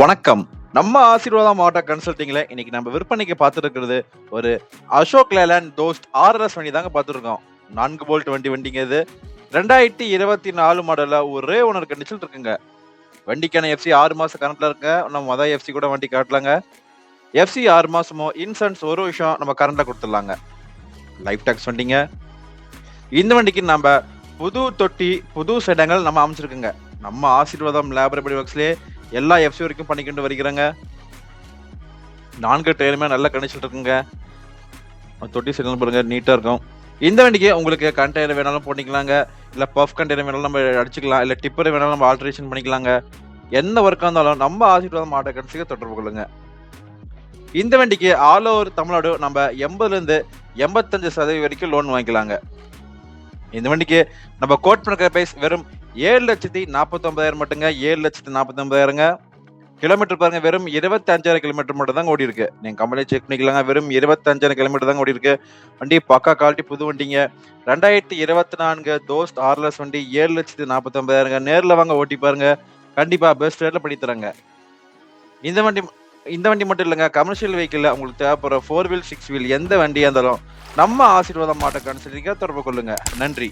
வணக்கம். நம்ம ஆசீர்வாதம் மாவட்ட கன்சல்டிங்ல இன்னைக்கு நம்ம விற்பனைக்கு பார்த்துருக்கிறது ஒரு அசோக் லேலண்ட் தோஸ்ட் ஆர்எஸ் வண்டி தாங்க பார்த்துருக்கோம். நான்கு போல்ட் வண்டி வண்டிங்க இது. ரெண்டாயிரத்தி இருபத்தி நாலு மாடல்ல ஒரே ஓனர் கண்டிஷன் இருக்குங்க. வண்டிக்கான எஃப்சி ஆறு மாசம் கரண்ட்ல இருக்க நம்ம மொதல் எஃப்சி கூட வண்டி காட்டலாங்க. எஃப்சி ஆறு மாசமோ இன்சூரன்ஸ் ஒரு விஷயம் நம்ம கரண்ட்ல கொடுத்துடலாங்க. லைஃப் டாக்ஸ் வண்டிங்க. இந்த வண்டிக்கு நம்ம புது தொட்டி புது செடங்கள் நம்ம அமைச்சிருக்குங்க. நம்ம ஆசீர்வாதம் லேபரபடி ஒர்க்ஸ்லேயே எல்லா எஃப்சி வரைக்கும் பண்ணிக்கிட்டு வருகிறாங்க. நான்கு டயருமே நல்ல கண்டிஷன் இருக்குங்க. தொட்டி சிக்னல் பாருங்க நீட்டாக இருக்கும். இந்த வண்டிக்கு உங்களுக்கு கண்டெய்னர் வேணாலும் போட்டிக்கலாங்க. இல்லை பஃப் கண்டெய்னர் வேணாலும் நம்ம அடிச்சுக்கலாம். இல்லை டிப்பர் வேணாலும் நம்ம ஆல்ட்ரேஷன் பண்ணிக்கலாங்க. எந்த ஒர்க்காக இருந்தாலும் நம்ம ஆசீர்வாதம் ஆட்டோ கன்ஸுக்கு தொடர்பு கொள்ளுங்க. இந்த வண்டிக்கு ஆல் ஓவர் தமிழ்நாடு நம்ம எண்பதுலேருந்து எண்பத்தஞ்சு சதவீதம் வரைக்கும் லோன் வாங்கிக்கலாங்க. இந்த வண்டிக்கு நம்ம கோட் பண்ணுற பிரைஸ் வெறும் ஏழு லட்சத்தி நாற்பத்தொம்பதாயிரம் மட்டுங்க. ஏழு லட்சத்தி நாற்பத்தொம்பதாயிரங்க கிலோமீட்டர் பாருங்க வெறும் இருபத்தஞ்சாயிரம் கிலோமீட்டர் மட்டும் தான் ஓடி இருக்கு நீங்க கம்பெனி செக் பண்ணிக்கலாங்க. வெறும் இருபத்தஞ்சாயிரம் கிலோமீட்டர் தான் ஓடி இருக்கு வண்டி பக்கா குவாலிட்டி புது வண்டிங்க. ரெண்டாயிரத்தி இருபத்தி நான்கு தோஸ்ட் ஆர்லஸ் வண்டி ஏழு லட்சத்தி நாற்பத்தொன்பதாயிரங்க நேரில் வாங்க ஓட்டி பாருங்க. கண்டிப்பா பெஸ்ட் ரேட்ல பண்ணி தராங்க இந்த வண்டி இந்த வண்டி மட்டும் இல்லைங்க கமர்ஷியல் வெஹிக்கிள் உங்களுக்கு தேவைப்படுற ஃபோர் வீல் சிக்ஸ் வீல் எந்த வண்டியாக இருந்தாலும் நம்ம ஆசீர்வாதம் மாட்ட கன்சல்டிங்க தொடர்பு கொள்ளுங்க. நன்றி.